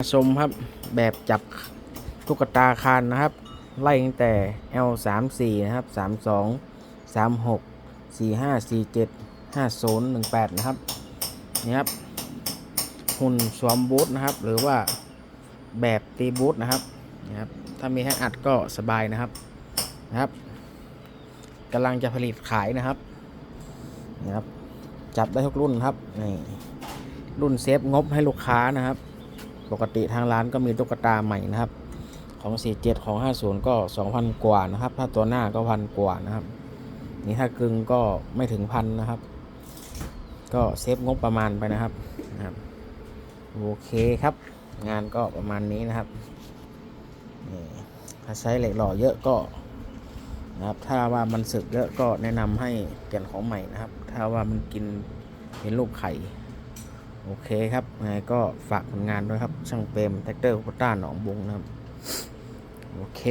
ชมครับแบบจับตุ๊กตาคานนะครับ ไล่ตั้งแต่ L 3 4 นะครับ 32 36 45 47 50 18 นะครับนี่ครับหุ่นสวมบูทนะครับ หรือว่าแบบตีบูทนะครับนะครับ ถ้ามีให้อัดก็สบายนะครับนะครับกำลังจะผลิตขายนะครับนี่ครับ จับได้ทุกรุ่นครับนี่รุ่นเซฟงบให้ลูกค้านะครับ ปกติทางร้านก็มีตุ๊กตาใหม่นะครับ ของ 47 ของ 50 ก็ 2,000 กว่านะครับ ถ้าตัวหน้าก็พันกว่านะครับ นี่ถ้ากึ่งก็ไม่ถึงพันนะครับ ก็เซฟงบประมาณไปนะครับนะครับ โอเคครับ งานก็ประมาณนี้นะครับนี่ถ้าใช้เหล็กหล่อเยอะก็นะครับ ถ้าว่ามันสึกเยอะก็แนะนำให้เปลี่ยนของใหม่นะครับ ถ้าว่ามันกินเป็นลูกไข่ โอเคครับยังไงก็ฝากผลงานด้วยครับ ช่างเปรมแท็กเตอร์โคต้าหนองบุงนะครับ โอเค